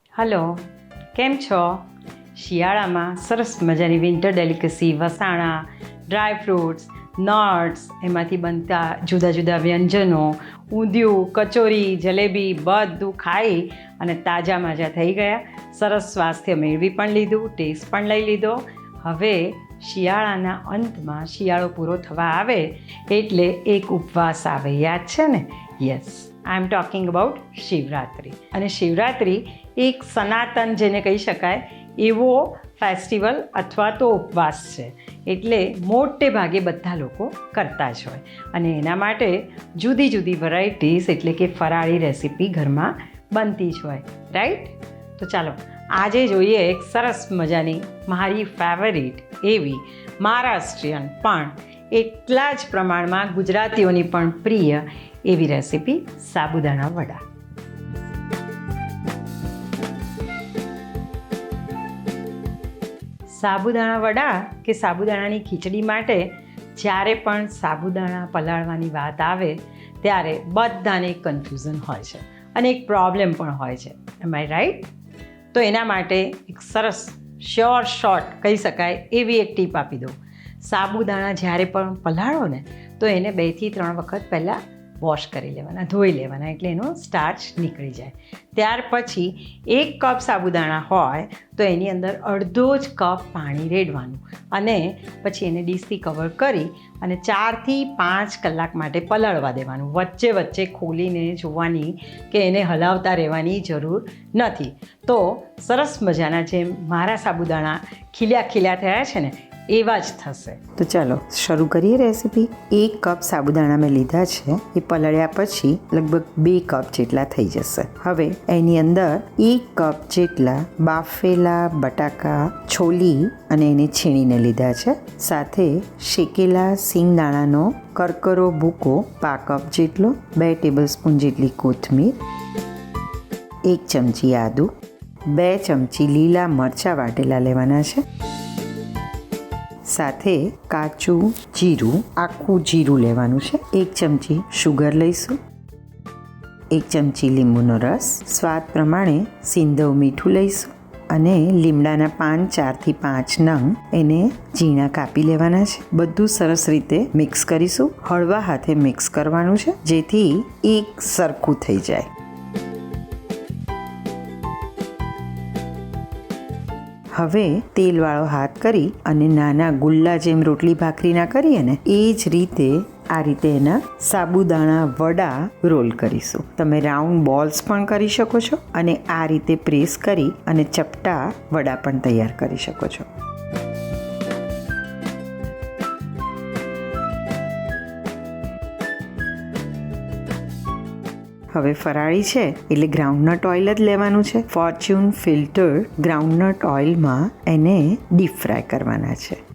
Hello, કેમ છો? શિયાળામાં સરસ મજાની વિન્ટર ડેલિકસી વસાણા ડ્રાય ફ્રૂટ્સ નટ્સ એમાંથી બનતા જુદા જુદા વ્યંજનો, ઊંધિયું, કચોરી, જલેબી, બધું ખાઈ અને તાજા માજા થઈ ગયા. સરસ સ્વાસ્થ્ય મેળવી પણ લીધું ટેસ્ટ પણ લઈ લીધો. હવે શિયાળાના અંતમાં શિયાળો પૂરો થવા આવે એટલે એક ઉપવાસ આવે. યાદ છે ને? Yes I am talking about Shivratri. અને શિવરાત્રિ એક સનાતન જેને કહી શકાય, એવો ફેસ્ટિવલ અથવા તો ઉપવાસ છે. એટલે મોટે ભાગે બધા લોકો કરતા જ હોય. અને એના માટે જુદી જુદી વેરાયટીઝ એટલે કે ફરાળી રેસીપી ઘરમાં બનતી જ હોય. રાઈટ તો ચાલો આજે જોઈએ એક સરસ મજાની મારી ફેવરિટ એવી મહારાષ્ટ્રીયન. પણ એટલા જ પ્રમાણમાં ગુજરાતીઓની પણ પ્રિય એવી રેસીપી સાબુદાણા વડા. સાબુદાણા વડા કે સાબુદાણાની ખીચડી માટે જ્યારે પણ સાબુદાણા પલાળવાની વાત આવે, ત્યારે બધાને કન્ફ્યુઝન હોય છે અને એક પ્રોબ્લેમ પણ હોય છે. એમ આઈ રાઈટ તો એના માટે એક સરસ શ્યોર શોર્ટ કહી શકાય એવી એક ટીપ આપી દઉં. સાબુદાણા જ્યારે પણ પલાળો ને, તો એને બેથી ત્રણ વખત પહેલાં વોશ કરી લેવાના, ધોઈ લેવાના, એટલે એનો સ્ટાર્ચ નીકળી જાય. ત્યાર પછી એક કપ સાબુદાણા હોય તો એની અંદર અડધો જ કપ પાણી રેડવાનું અને પછી એને ડીશથી કવર કરી અને ચારથી પાંચ કલાક માટે પલાળવા દેવાનું. વચ્ચે વચ્ચે ખોલીને જોવાની કે એને હલાવતા રહેવાની જરૂર નથી. તો સરસ મજાના જેમ મારા સાબુદાણા ખીલ્યા ખીલ્યા થયા છે ને, એવા જ થશે. તો ચાલો, શરૂ કરીએ રેસીપી. એક કપ સાબુદાણા મેં લીધા છે. એ પલળ્યા પછી લગભગ બે કપ જેટલા થઈ જશે. હવે એની અંદર એક કપ જેટલા બાફેલા બટાકા છોલી અને એને છીણીને લીધા છે. સાથે શેકેલા સિંગદાણાનો કરકરો ભૂકો પા કપ જેટલો, બે ટેબલ સ્પૂન જેટલી કોથમીર, એક ચમચી આદુ, બે ચમચી લીલા મરચાં વાટેલા લેવાના છે. સાથે કાચું જીરું, આખું જીરું લેવાનું છે. એક ચમચી શુગર લઈશું. એક ચમચી લીંબુનો રસ, સ્વાદ પ્રમાણે સિંધવ મીઠું લઈશું અને લીમડાના પાન ચારથી પાંચ નંગ એને ઝીણા કાપી લેવાના છે. બધું સરસ રીતે મિક્સ કરીશું. હળવા હાથે મિક્સ કરવાનું છે, જેથી એક સરખું થઈ જાય. હવે તેલવાળો હાથ કરી અને નાના ગુલ્લા જેમ રોટલી ભાખરીના કરીએ ને, એ જ રીતે આ રીતે એના સાબુદાણા વડા રોલ કરીશું. તમે રાઉન્ડ બોલ્સ પણ કરી શકો છો અને આ રીતે પ્રેસ કરી અને ચપટા વડા પણ તૈયાર કરી શકો છો. હવે ફરાળી છે એટલે ગ્રાઉન્ડનટ ઓઇલ જ લેવાનું છે. ફોર્ચ્યુન ફિલ્ટર ગ્રાઉન્ડનટ ઓઇલમાં એને ડીપ ફ્રાય કરવાના છે.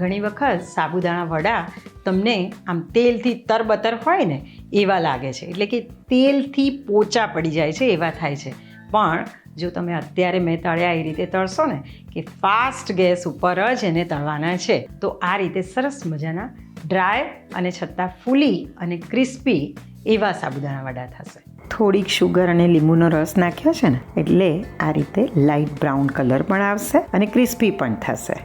ઘણી વખત સાબુદાણા વડા તમને આમ તેલથી તરબતર હોય ને એવા લાગે છે. એટલે કે તેલથી પોચા પડી જાય છે એવા થાય છે. પણ જો તમે અત્યારે મેં તળ્યા એ રીતે તળશો ને કે ફાસ્ટ ગેસ ઉપર જ એને તળવાના છે, તો આ રીતે સરસ મજાના ડ્રાય અને છતાં ફૂલી અને ક્રિસ્પી એવા સાબુદાણા વડા થશે. થોડીક શુગર અને લીંબુનો રસ નાખ્યો છે ને, એટલે આ રીતે લાઇટ બ્રાઉન કલર પણ આવશે અને ક્રિસ્પી પણ થશે.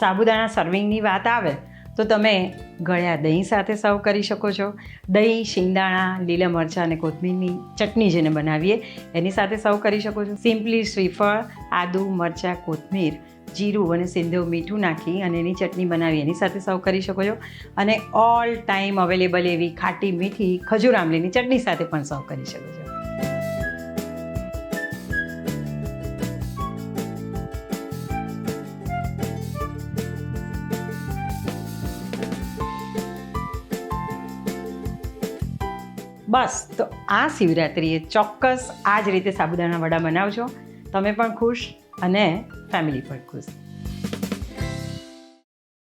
સાબુદાણા સર્વિંગની વાત આવે, તો તમે ગળ્યા દહીં સાથે સર્વ કરી શકો છો. દહીં, શિંગદાણા, લીલા મરચાં અને કોથમીરની ચટણી જેને બનાવીએ, એની સાથે સર્વ કરી શકો છો. સિમ્પલી શ્રીફળ આદુ, મરચાં, કોથમીર, જીરું અને સિંધવ મીઠું નાખી અને એની ચટણી બનાવી એની સાથે સર્વ કરી શકો છો. અને ઓલ ટાઈમ અવેલેબલ એવી ખાટી મીઠી ખજૂર આંબલીની ચટણી સાથે પણ સર્વ કરી શકો છો. બસ, તો આ શિવરાત્રિએ ચોક્કસ આ જ રીતે સાબુદાણા વડા બનાવજો. તમે પણ ખુશ અને ફેમિલી પણ ખુશ.